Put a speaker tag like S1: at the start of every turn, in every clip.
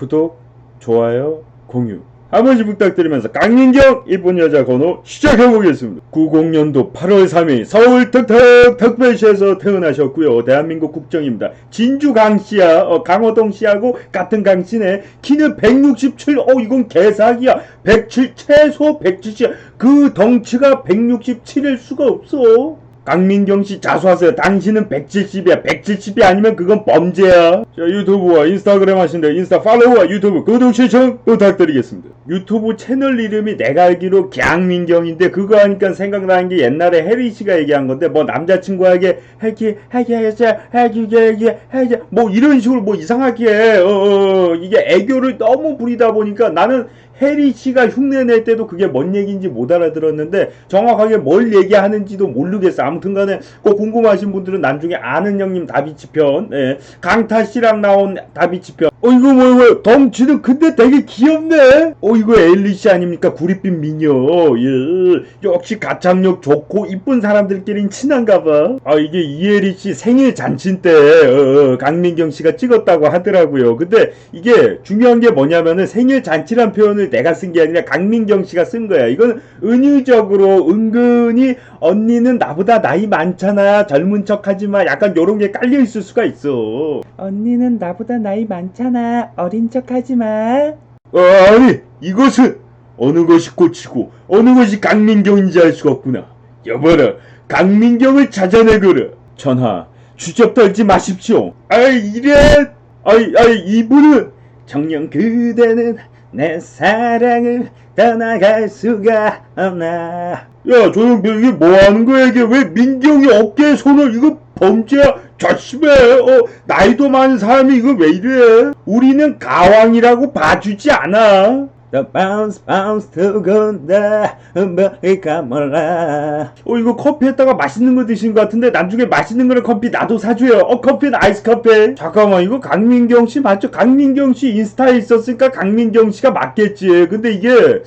S1: 구독, 좋아요, 공유 한 번씩 부탁드리면서 강민경 이쁜 여자 번호 시작해보겠습니다. 90년도 8월 3일 서울 턱턱 특별시에서 태어나셨고요. 대한민국 국정입니다. 진주 강씨야 어, 강호동 씨하고 같은 강씨네. 키는 167. 어 이건 개사기야. 107 최소 170. 그 덩치가 167일 수가 없어. 강민경 씨 자수하세요. 당신은 170이야. 170이 아니면 그건 범죄야. 자, 유튜브와 인스타그램 하신데 인스타 팔로우와 유튜브 구독 시청 부탁드리겠습니다. 유튜브 채널 이름이 내가 알기로 강민경인데 그거 하니까 생각나는 게 옛날에 혜리 씨가 얘기한 건데 뭐 남자친구에게 해기 해기 해기 해기 해기 해기 뭐 이런 식으로 뭐 이상하게 어, 어, 이게 애교를 너무 부리다 보니까 나는 해리 씨가 흉내 낼 때도 그게 뭔 얘기인지 못 알아들었는데 정확하게 뭘 얘기하는지도 모르겠어. 아무튼 간에 꼭 궁금하신 분들은 나중에 아는 형님 다비치 편, 예. 강타 씨랑 나온 다비치 편. 어, 이거 뭐야, 뭐야. 덩치는 근데 되게 귀엽네? 어, 이거 엘리 씨 아닙니까? 구릿빛 미녀. 예. 역시 가창력 좋고 이쁜 사람들끼린 친한가 봐. 아, 이게 이혜리 씨 생일 잔치 때, 어, 어, 강민경 씨가 찍었다고 하더라고요. 근데 이게 중요한 게 뭐냐면은 생일 잔치란 표현을 내가 쓴 게 아니라 강민경 씨가 쓴 거야. 이건 은유적으로 은근히 언니는 나보다 나이 많잖아. 젊은 척 하지 마. 약간 요런 게 깔려 있을 수가 있어.
S2: 언니는 나보다 나이 많잖아. 어린 척 하지 마.
S1: 어, 아니, 이것은 어느 것이 꽃이고 어느 것이 강민경인지 알 수가 없구나. 여보라, 강민경을 찾아내거라. 전하, 주접 떨지 마십시오. 아이, 이래. 아이, 아이, 이분은 정녕 그대는 내 사랑을 떠나갈 수가 없나. 야, 조용히 이게 뭐 하는 거야, 이게 왜 민경이 어깨에 손을, 이거 범죄야. 조심해. 어, 나이도 많은 사람이 이거 왜 이래? 우리는 가왕이라고 봐주지 않아. The bounce bounce to 건다 뭐일까 몰라 어 이거 커피에다가 맛있는 거 드신 것 같은데 나중에 맛있는 거를 커피 나도 사줘요 어 커피는 아이스 커피 잠깐만 이거 강민경 씨 맞죠? 강민경 씨 인스타에 있었으니까 강민경 씨가 맞겠지 근데 이게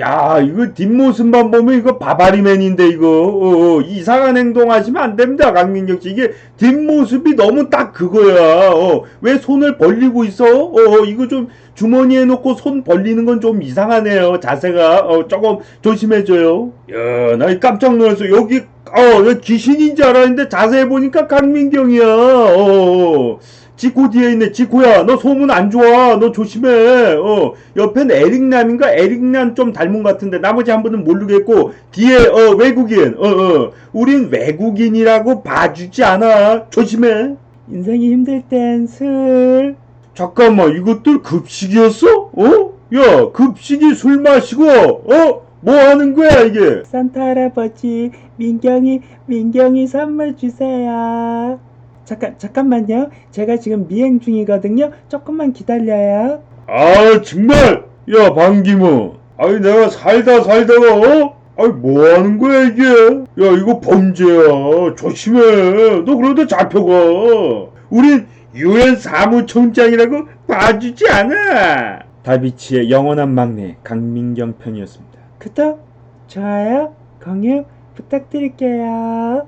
S1: 야 이거 뒷모습만 보면 이거 바바리맨인데 이거. 어, 어, 이상한 행동 하시면 안 됩니다 강민경 씨. 이게 뒷모습이 너무 딱 그거야. 어, 왜 손을 벌리고 있어? 어, 어, 이거 좀 주머니에 놓고 손 벌리는 건 좀 이상하네요 자세가. 어, 조금 조심해줘요. 야나 깜짝 놀랐어. 여기 어나 귀신인 줄 알았는데 자세히 보니까 강민경이야. 어, 어. 지코 뒤에 있네. 지코야, 너 소문 안 좋아. 너 조심해. 어, 옆엔 에릭남인가? 에릭남 좀 닮은 것 같은데, 나머지 한 분은 모르겠고, 뒤에, 어, 외국인. 어, 어. 우린 외국인이라고 봐주지 않아. 조심해.
S2: 인생이 힘들 땐 술.
S1: 잠깐만, 이것들 급식이었어? 어? 야, 급식이 술 마시고, 어? 뭐 하는 거야, 이게?
S2: 산타 할아버지, 민경이, 민경이 선물 주세요. 잠깐, 잠깐만요. 제가 지금 미행 중이거든요. 조금만 기다려요.
S1: 아 정말 야 방기모 아니 내가 살다 살다가 어? 아니 뭐 하는 거야 이게 야 이거 범죄야 조심해 너 그러다 잡혀가 우린 유엔 사무총장이라고 봐주지 않아 다비치의 영원한 막내 강민경 편이었습니다
S2: 구독, 좋아요, 공유 부탁드릴게요.